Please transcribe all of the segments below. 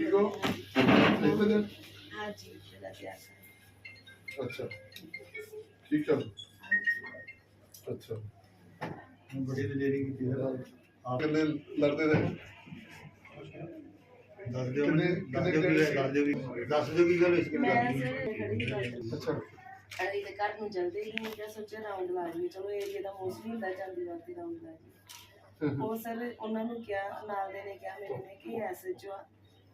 ਠੀਕ ਹੋ ਇੱਥੇ ਦੇ हाँ जी मेरा प्यार है ਅੱਛਾ ਠੀਕ ਹੈ ਅੱਛਾ ਬੜੀ ਦਲੇਰੀ ਕੀਤੀ ਹੈ ਆਪ ਕਿੰਨੇ ਲੜਦੇ ਰਹੇ ਦੱਸ ਦਿਓ ਕਿੰਨੇ- ਦੱਸ ਕਿੰਨੇ ਦਿਓ ਕੀ ਜਿਹੜੇ- ਦੱਸ ਦਿਓ ਕੀ ਦੱਸ ਦਿਓ ਕੀ ਗੱਲ ਇਸ ਗੱਲ मैं ਦੀ सर खड़ी थी ਅੱਛਾ ਅਰੇ ਤੇ ਘਰ ਨੂੰ ਜਲਦੀ ਹੀ ਮੈਂ ਕਿਹਾ ਸੋਚਿਆ ਰਾਉਂਡ ਲਾ ਲਈਏ ਚਲੋ ਏਰੀਆ ਦਾ ਮੋਸਟਲੀ ਹੁੰਦਾ ਜਾਂਦੀ ਰਾਤੀ ਰਾਉਂਡ ਲਾ ਲਈਏ ਉਹ ਸਰ ਉਹਨਾਂ ਨੂੰ ਕਿਹਾ ਨਾਲ ਦੇ ਨੇ ਕਿਹਾ ਮੇਰੇ ਨੇ ਕਿ ਐਸਐਚਓ ਆ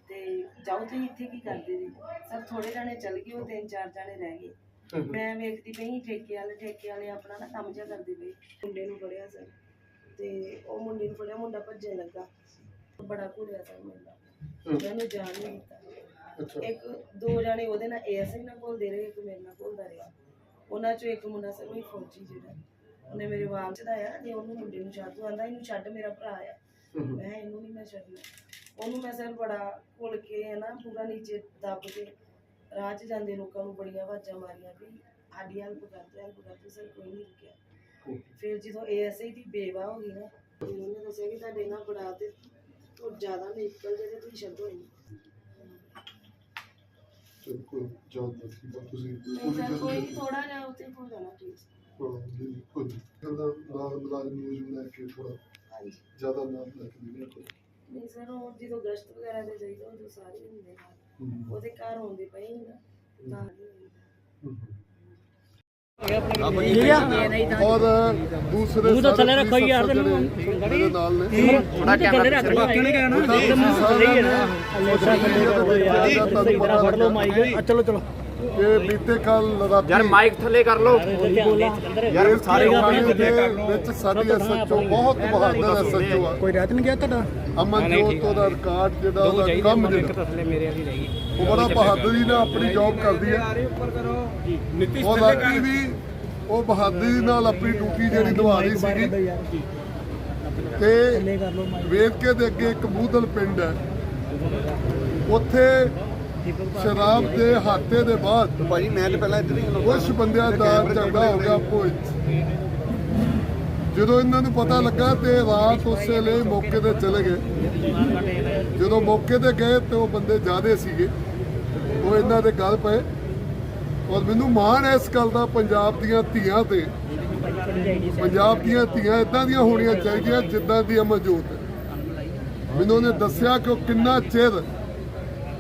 ਤੇ ਜਾਓ ਤੁਸੀਂ ਇੱਥੇ ਕੀ ਕਰਦੇ ਜੀ? ਸਰ ਥੋੜੇ ਜਾਣੇ ਚੱਲ ਗਏ ਉਹ ਤਿੰਨ ਚਾਰ ਜਾਣੇ ਰਹਿ ਗਏ। ਮੈਂ ਵੇਖਦੀ ਪਈ ਸੀ ਠੇਕੇ ਵਾਲੇ ਠੇਕੇ ਵਾਲੇ ਆਪਣਾ ਨਾ ਕੰਮ ਜਿਹਾ ਕਰਦੇ ਪਏ ਮੁੰਡੇ ਨੂੰ ਫੜਿਆ ਸਰ। ਤੇ ਉਹ ਮੁੰਡੇ ਨੂੰ ਫੜਿਆ ਮੁੰਡਾ ਭੱਜਣ ਲੱਗਾ। ਬੜਾ ਘੁਰਿਆ ਸਰ ਮੁੰਡਾ। ਉਹਨੂੰ ਜਾਣ ਨਹੀਂ ਦਿੱਤਾ। ਅੱਛਾ। ਇੱਕ ਦੋ ਜਾਣੇ ਉਹਦੇ ਨਾਲ ਏਐਸਆਈ ਨਾਲ ਘੁਲਦੇ ਰਹੇ ਇੱਕ ਮੇਰੇ ਨਾਲ ਘੁਲਦਾ ਰਿਹਾ। ਉਹਨਾਂ ਚੋਂ ਇੱਕ ਮੁੰਡਾ ਸਰ ਉਹ ਫੌਜੀ ਜਿਹੜਾ। ਉਹਨੇ ਮੇਰੇ ਵਾਲ ਚੜਾਇਆ ਤੇ ਉਹਨੂੰ ਮੁੰਡੇ ਨੂੰ ਛੱਡ ਆਂਦਾ ਇਹਨੂੰ ਛੱਡ ਮੇਰਾ ਭਰਾ ਆ। ਮੈਂ ਇਹਨੂੰ ਨਹੀਂ ਮੈਂ ਛੱਡਣਾ। ਉਹਨੂੰ ਮੈਂ ਸਰ ਬੜਾ ਘੁਲ ਕੇ ਹੈ ਨਾ ਪੂਰਾ ਨੀਚੇ ਦੱਬ ਕੇ ਰਾਹ 'ਚ ਜਾਂਦੇ ਲੋਕਾਂ ਨੂੰ ਬੜੀਆਂ ਆਵਾਜ਼ਾਂ ਮਾਰੀਆਂ ਵੀ ਸਾਡੀ ਹੈਲਪ ਕਰਦੇ ਹੈਲਪ ਕਰਦੇ ਸਰ ਕੋਈ ਨਹੀਂ ਰੁਕਿਆ। ਫਿਰ ਜਦੋਂ ਏਐਸਆਈ ਦੀ ਬੇਵਾ ਹੋ ਗਈ ਨਾ ਤੇ ਉਹਨੇ ਦੱਸਿਆ ਕਿ ਤੁਹਾਡੇ ਨਾਲ ਬੜਾ ਤੇ ਤੋਂ ਜ਼ਿਆਦਾ ਨਿਕਲ ਜਿਹੜੇ ਤੁਸੀਂ ਛੱਡੋ ਇਹਨੂੰ। ਕੋਈ ਜਵਾਬ ਨਹੀਂ ਠੀਕ ਆ ਤੁਸੀਂ ਕੋਈ ਥੋੜਾ ਜਿਹਾ ਉੱਤੇ ਹੋ ਜਾਣਾ ਠੀਕ ਕੋਈ ਕਹਿੰਦਾ ਨਾਲ ਮੁਲਾਜ਼ਮ ਨੂੰ ਲੈ ਕੇ ਥੋੜਾ ਹਾਂਜੀ। ਜ਼ਿਆਦਾ ਨਾਮ ਲੈ ਕੇ ਨਹੀਂ ਕੋਈ? ਨਹੀਂ ਸਰ ਉਹ ਜਦੋਂ ਗਸ਼ਤ ਵਗੈਰਾ ਤੇ ਜਾਈਦਾ ਉਦੋਂ ਸਾਰੇ ਹੁੰਦੇ ਨਾਲ। ਹਮ, ਉਹਦੇ ਘਰ ਆਉਂਦੇ ਪਏ ਸੀ ਨਾ ਤਾਂ ਨਹੀਂ ਹੁੰਦਾ। ਹਮ। ਠੀਕ ਆ? ਔਰ ਦੂਸਰੇ ਮੂੰਹ ਤਾਂ ਥੱਲੇ ਸਾਰੇ ਰੱਖੋ ਯਾਰ, ਜਿਹੜੇ ਤੈਨੂੰ ਮੇਰੇ ਨਾਲ ਨੇ। ਥੋੜਾ ਥੱਲੇ ਰੱਖ। ਲਓ ਕਿਉਂ ਨਹੀਂ ਕਹਿਣਾ ਸਹੀ ਹੈ ਸਹੀ ਤਰ੍ਹਾਂ ਫੜ ਲਓ ਮਾਈਕ ਚਲੋ ਚਲੋ। ਇਹ ਬੀਤੇ ਕੱਲ ਰਾਤੀ ਯਾਰ ਮਾਈਕ ਥੱਲੇ ਕਰ ਲਓ ਯਾਰ ਸਾਰੇ ਥਾਣੇ ਦੇ ਵਿੱਚ ਸਾਡੀ ਐਸਐਚਓ ਬਹੁਤ ਬਹਾਦਰ ਐਸਐਚਓ ਆ ਕੋਈ ਰਹਿਤ ਨਹੀਂ ਗਿਆ ਤੁਹਾਡਾ ਅਮਨਜੋਤ ਉਹਦਾ ਰਿਕਾਰਡ ਜਿਹੜਾ ਉਹਦਾ ਕੰਮ ਜਿਹੜਾ ਥੱਲੇ ਮੇਰੇ ਵਾਲੀ ਰਹੀ ਉਹ ਬੜਾ ਬਹਾਦਰੀ ਨਾਲ ਆਪਣੀ ਜੌਬ ਕਰਦੀ ਹੈ ਉਹ ਰਾਤੀ ਵੀ ਉਹ ਬਹਾਦਰੀ ਨਾਲ ਆਪਣੀ ਡਿਊਟੀ ਜਿਹੜੀ ਨਿਭਾ ਰਹੀ ਸੀਗੀ ਤੇ ਕਰ ਲਓ ਮਾਈਕ ਵੇਦਕੇ ਦੇ ਅੱਗੇ ਇੱਕ ਬੂਦਲ ਪਿੰਡ ਹੈ ਉੱਥੇ ਸ਼ਰਾਬ ਦੇ ਹਾਤੇ ਦੇ ਬਾਅਦ ਭਾਜੀ ਮੈਂ ਤੇ ਪਹਿਲਾਂ ਇੱਧਰ ਹੀ ਕੁਝ ਬੰਦਿਆਂ ਦਾ ਝਗੜਾ ਹੋ ਗਿਆ 'ਚ। ਜਦੋਂ ਇਹਨਾਂ ਨੂੰ ਪਤਾ ਲੱਗਾ ਤੇ ਰਾਤ ਉਸੇ ਲਈ ਮੌਕੇ ਤੇ ਚਲੇ ਗਏ। ਜਦੋਂ ਮੌਕੇ ਤੇ ਗਏ ਤੇ ਉਹ ਬੰਦੇ ਜ਼ਿਆਦੇ ਸੀਗੇ। ਉਹ ਇਹਨਾਂ ਦੇ ਗੱਲ ਪਏ। ਔਰ ਮੈਨੂੰ ਮਾਣ ਹੈ ਇਸ ਗੱਲ ਦਾ ਪੰਜਾਬ ਦੀਆਂ ਧੀਆਂ ਤੇ। ਪੰਜਾਬ ਦੀਆਂ ਧੀਆਂ ਇਦਾਂ ਦੀਆਂ ਹੋਣੀਆਂ ਚਾਹੀਦੀਆਂ ਜਿੱਦਾਂ ਦੀ ਹੈ। ਮੈਨੂੰ ਉਹਨੇ ਦੱਸਿਆ ਕਿ ਉਹ ਕਿੰਨਾ ਚਿਰ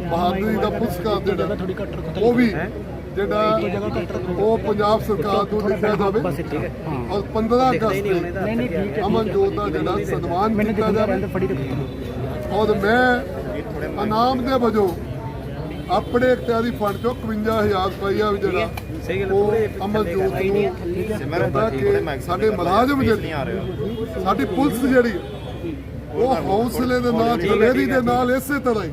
ਬਹਾਦਰੀ ਦਾ ਪੁਰਸਕਾਰ ਜਿਹੜਾ ਥੋੜੀ ਘੱਟ ਰੱਖੋ ਉਹ ਵੀ ਜਿਹੜਾ ਉਹ ਪੰਜਾਬ ਸਰਕਾਰ ਨੂੰ ਲਿਖਿਆ ਜਾਵੇ। ਔਰ 15 ਅਗਸਤ ਤੇ ਅਮਨਜੋਤ ਦਾ ਜਿਹੜਾ ਸਨਮਾਨ ਮੈਨੂੰ ਕੀਤਾ ਜਾਵੇ। ਔਰ ਮੈਂ ਇਨਾਮ ਦੇ ਵਜੋਂ ਆਪਣੇ ਇਖਤਿਆਰੀ ਫੰਡ ਚੋਂ 51000 ਰੁਪਇਆ ਵੀ ਜਿਹੜਾ ਉਹ ਅਮਨਜੋਤ ਨੂੰ ਦਿੱਤਾ ਕਿ ਸਾਡੇ ਮੁਲਾਜ਼ਮ ਜਿਹੜੇ ਸਾਡੀ ਪੁਲਿਸ ਜਿਹੜੀ ਉਹ ਹੌਸਲੇ ਦੇ ਨਾਲ ਦਲੇਰੀ ਦੇ ਨਾਲ ਇਸੇ ਤਰ੍ਹਾਂ ਹੀ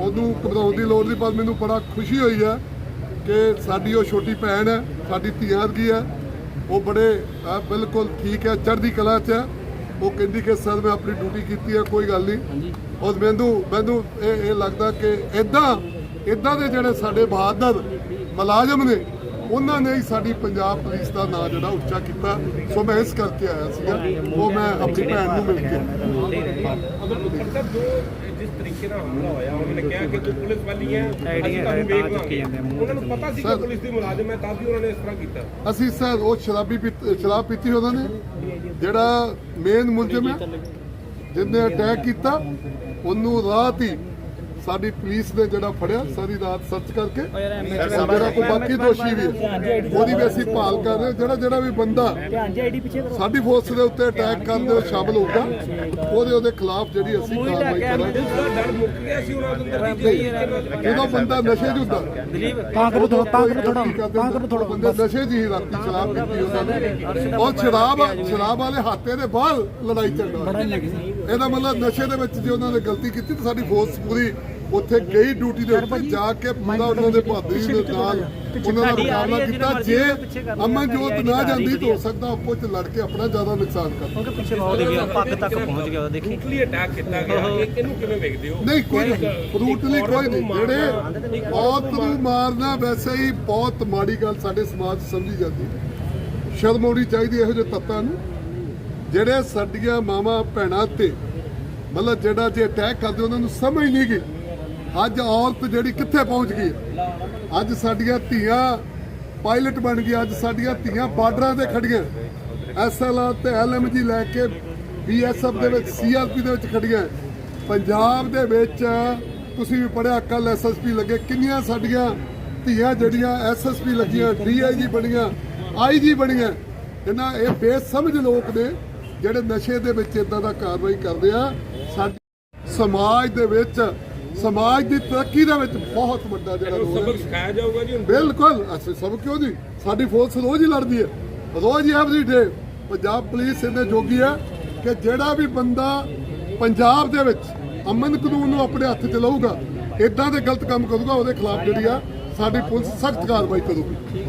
ਉਹਨੂੰ ਘਬਰਾਉਣ ਦੀ ਲੋੜ ਨਹੀਂ ਪਰ ਮੈਨੂੰ ਬੜਾ ਖੁਸ਼ੀ ਹੋਈ ਹੈ ਕਿ ਸਾਡੀ ਉਹ ਛੋਟੀ ਭੈਣ ਹੈ ਸਾਡੀ ਧੀਆਂ ਵਰਗੀ ਹੈ। ਉਹ ਬੜੇ ਬਿਲਕੁਲ ਠੀਕ ਹੈ ਚੜ੍ਹਦੀ ਕਲਾ 'ਚ ਹੈ। ਉਹ ਕਹਿੰਦੀ ਕਿ ਸਰ ਮੈਂ ਆਪਣੀ ਡਿਊਟੀ ਕੀਤੀ ਹੈ ਕੋਈ ਗੱਲ ਨਹੀਂ। ਔਰ ਮੈਨੂੰ ਮੈਨੂੰ ਇਹ ਇਹ ਲੱਗਦਾ ਕਿ ਇਦਾਂ ਇਦਾਂ ਦੇ ਜਿਹੜੇ ਸਾਡੇ ਬਹਾਦਰ ਮੁਲਾਜ਼ਮ ਨੇ ਉਹਨਾਂ ਨੇ ਹੀ ਸਾਡੀ ਪੰਜਾਬ ਪੁਲਿਸ ਦਾ ਨਾਂ ਜਿਹੜਾ ਉੱਚਾ ਕੀਤਾ ਸੋ ਮੈਂ ਇਸ ਕਰਕੇ ਆਇਆ ਸੀਗਾ ਉਹ ਮੈਂ ਆਪਣੀ ਭੈਣ ਨੂੰ ਮਿਲ ਕੇ ਆਇਆ। ਸਰ ਜੋ ਜਿਸ ਤਰੀਕੇ ਨਾਲ ਹਮਲਾ ਹੋਇਆ ਉਹਨਾਂ ਨੇ ਕਿਹਾ ਕਿ ਤੂੰ ਪੁਲਿਸ ਵਾਲੀ ਹੈ ਅਸੀਂ ਤੁਹਾਨੂੰ ਵੇਖ ਲਾਂਗੇ ਉਹਨਾਂ ਨੂੰ ਪਤਾ ਸੀ ਕਿ ਸਰ। ਪੁਲਿਸ ਦੀ ਮੁਲਾਜ਼ਮ ਹੈ ਤਾਂ ਵੀ ਉਹਨਾਂ ਨੇ ਇਸ ਤਰ੍ਹਾਂ ਕੀਤਾ ਅਸੀਂ ਸਰ ਉਹ ਸ਼ਰਾਬੀ ਸ਼ਰਾਬ ਪੀਤੀ ਉਹਨਾਂ ਨੇ ਜਿਹੜਾ ਮੇਨ ਮੁਲਜ਼ਮ ਹੈ ਜਿਹਨੇ ਅਟੈਕ ਕੀਤਾ ਉਹਨੂੰ ਰਾਤ ਹੀ ਸਾਡੀ ਪੁਲਿਸ ਨੇ ਜਿਹੜਾ ਫੜਿਆ ਸਾਰੀ ਰਾਤ ਸਰਚ ਕਰਕੇ ਜਿਹੜਾ ਕੋਈ ਬਾਕੀ ਦੋਸ਼ੀ ਵੀ ਹੈ ਉਹਦੀ ਵੀ ਅਸੀਂ ਭਾਲ ਕਰ ਰਹੇ ਹਾਂ। ਜਿਹੜਾ ਜਿਹੜਾ ਵੀ ਬੰਦਾ ਧਿਆਨ ਜੀ ਆਈਡੀ ਪਿੱਛੇ ਕਰੋ। ਸਾਡੀ ਫੋਰਸ ਦੇ ਉੱਤੇ ਅਟੈਕ ਕਰਨ ਦੇ ਵਿੱਚ ਸ਼ਾਮਲ ਹੋਊਗਾ ਉਹਦੇ ਉਹਦੇ ਖਿਲਾਫ ਜਿਹੜੀ ਅਸੀਂ ਕਾਰਵਾਈ ਕਰਾਂਗੇ। ਉਸ ਦਾ ਡਰ ਮੁੱਕ ਗਿਆ ਸੀ ਉਹਨਾਂ ਦੇ ਅੰਦਰ ਜੀ ਜਦੋਂ ਬੰਦਾ ਨਸ਼ੇ 'ਚ ਹੁੰਦਾ ਤਾਂ ਕਰੋ ਥੋੜਾ ਤਾਂ ਕਰੋ ਥੋੜਾ ਤਾਂ ਕਰੋ ਥੋੜਾ ਬੰਦੇ ਨਸ਼ੇ 'ਚ ਹੀ ਰਾਤੀ ਸ਼ਰਾਬ ਪੀਤੀ ਉਹਨਾਂ ਨੇ। ਔਰ ਸ਼ਰਾਬ ਸ਼ਰਾਬ ਵਾਲੇ ਹਾਤੇ ਦੇ ਬਾਹਰ ਲੜਾਈ ਚੱਲ ਰਹੀ ਇਹਦਾ ਮਤਲਬ ਨਸ਼ੇ ਦੇ ਵਿੱਚ ਜੇ ਉਹਨਾਂ ਨੇ ਗਲਤੀ ਕੀਤੀ ਤਾਂ ਸਾਡੀ ਫੋਰਸ ਪੂਰੀ ਉੱਥੇ ਗਈ ਡਿਊਟੀ ਦੇ ਉੱਤੇ ਜਾ ਕੇ ਪੂਰਾ ਉਹਨਾਂ ਦੇ ਬਹਾਦਰੀ ਦੇ ਨਾਲ ਉਹਨਾਂ ਦਾ ਮੁਕਾਬਲਾ ਕੀਤਾ। ਜੇ ਅਮਨਜੋਤ ਨਾ ਜਾਂਦੀ ਤਾਂ ਹੋ ਸਕਦਾ ਆਪੋ ਚ ਲੜ ਕੇ ਆਪਣਾ ਜ਼ਿਆਦਾ ਨੁਕਸਾਨ ਕਰ ਕਿਉਂਕਿ ਪਿੱਛੇ ਬਹੁਤ ਗਿਆ ਪੱਗ ਤੱਕ ਪਹੁੰਚ ਗਿਆ ਦੇਖੀ ਬਰੂਟਲੀ ਅਟੈਕ ਕੀਤਾ ਗਿਆ। ਇਹ ਇਹਨੂੰ ਕਿਵੇਂ ਵੇਖਦੇ ਹੋ? ਨਹੀਂ ਕੋਈ ਨਹੀਂ। ਬਰੂਟਲੀ ਕੋਈ ਨਹੀਂ। ਜਿਹੜੇ ਔਰਤ ਨੂੰ ਮਾਰਨਾ। ਵੈਸੇ ਹੀ ਬਹੁਤ ਮਾੜੀ ਗੱਲ ਸਾਡੇ ਸਮਾਜ 'ਚ ਸਮਝੀ ਜਾਂਦੀ। ਹੈ ਸ਼ਰਮ ਆਉਣੀ ਚਾਹੀਦੀ ਇਹੋ ਜਿਹੇ ਤੱਤਾਂ ਨੂੰ। ਜਿਹੜੇ ਸਾਡੀਆਂ ਮਾਵਾਂ ਭੈਣਾਂ ਤੇ ਮਤਲਬ ਜਿਹੜਾ ਜੇ ਅਟੈਕ ਕਰਦੇ, ਉਹਨਾਂ ਨੂੰ ਸਮਝ ਨਹੀਂ ਗਈ। ਅੱਜ ਔਰਤ ਜਿਹੜੀ ਕਿੱਥੇ ਪਹੁੰਚ ਗਈ? ਅੱਜ ਸਾਡੀਆਂ ਧੀਆਂ ਪਾਇਲਟ ਬਣ ਗਈਆਂ, ਅੱਜ ਸਾਡੀਆਂ ਧੀਆਂ ਬਾਰਡਰਾਂ ਤੇ ਖੜੀਆਂ। ਐਸਐਲਆਰ ਤੇ ਐਲਐਮਜੀ ਲੈ ਕੇ ਬੀਐਸਐਫ ਦੇ ਵਿੱਚ ਸੀਆਰਪੀ ਦੇ ਵਿੱਚ ਖੜੀਆਂ। ਪੰਜਾਬ ਦੇ ਵਿੱਚ ਤੁਸੀਂ ਵੀ ਪੜਿਆ ਕੱਲ ਐਸਐਸਪੀ ਲੱਗੇ। ਕਿੰਨੀਆਂ ਸਾਡੀਆਂ ਧੀਆਂ ਜਿਹੜੀਆਂ ਐਸਐਸਪੀ ਲੱਗੀਆਂ ਡੀਆਈਜੀ ਬਣੀਆਂ ਆਈਜੀ ਬਣੀਆਂ, ਇਹਨਾਂ ਇਹ ਬੇਸਮਝ ਲੋਕ ਨੇ। ਜਿਹੜੇ ਨਸ਼ੇ ਦੇ ਵਿੱਚ ਇਦਾਂ ਦਾ ਕਾਰਵਾਈ ਕਰਦੇ ਆ ਸਾਡੇ ਸਮਾਜ ਦੇ ਵਿੱਚ ਸਮਾਜ ਦੀ ਤਰੱਕੀ ਦੇ ਵਿੱਚ ਬਹੁਤ ਵੱਡਾ ਜਿਹੜਾ ਰੋਲ ਹੈ। ਸਬਕ ਸਿਖਾਇਆ ਜਾਊਗਾ ਜੀ ਬਿਲਕੁਲ ਅਸੀਂ ਸਭ ਕਿਉਂ ਨਹੀਂ? ਸਾਡੀ ਫੋਰਸ ਰੋਜ਼ ਹੀ ਲੜਦੀ ਹੈ ਰੋਜ਼ ਹੀ ਐਵਰੀ ਡੇ ਪੰਜਾਬ ਪੁਲਿਸ ਇਹਨੇ ਜੋਗੀ ਹੈ ਕਿ ਜਿਹੜਾ ਵੀ ਬੰਦਾ ਪੰਜਾਬ ਦੇ ਵਿੱਚ ਅਮਨ ਕਾਨੂੰਨ ਨੂੰ ਆਪਣੇ ਹੱਥ 'ਚ ਲਊਗਾ ਇਦਾਂ ਦੇ ਗਲਤ ਕੰਮ ਕਰੂਗਾ ਉਹਦੇ ਖਿਲਾਫ ਜਿਹੜੀ ਆ ਸਾਡੀ ਪੁਲਿਸ ਸਖਤ ਕਾਰਵਾਈ ਕਰੂਗੀ।